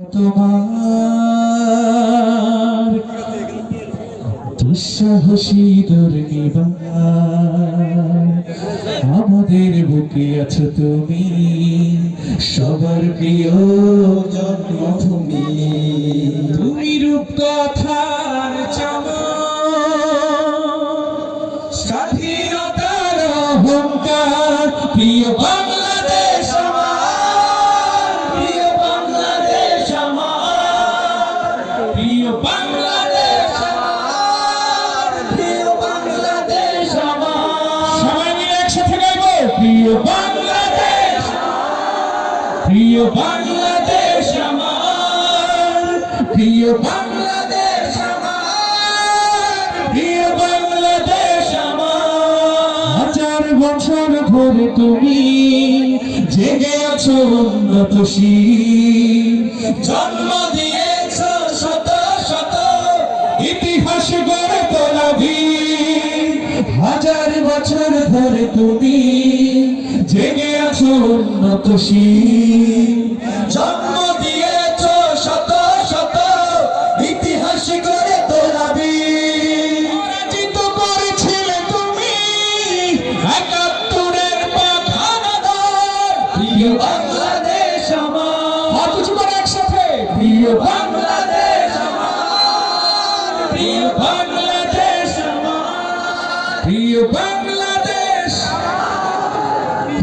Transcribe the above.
তোমার দুঃসাহসী আমাদের বুকে আছো তুমি, সবার প্রিয় জন্মভূমি। তুমি রূপ কথার স্বাধীনতার অহংকার, প্রিয় প্রিয় বাংলাদেশ আমার, প্রিয় বাংলাদেশ আমার, প্রিয় বাংলাদেশ আমার। হাজার বছর ধরে তুমি জেগে আছো উন্নতশীল জন্ম দিয়েছ শত শত ইতিহাস গড়ে তোলাবি হাজার বছর ধরে তুমি জেগে আছো উন্নতশীল জন্ম দিয়েছ শত শত ইতিহাস গড়ে তোলাবি পরাজিত করেছিলে তুমি একাত্তরের পাখানাদার প্রিয় বাংলাদেশ আমার। কিছু করে একসাথে। প্রিয় বাংলাদেশ আমার। প্রিয় বাংলাদেশ আমার। প্রিয় বাংলাদেশ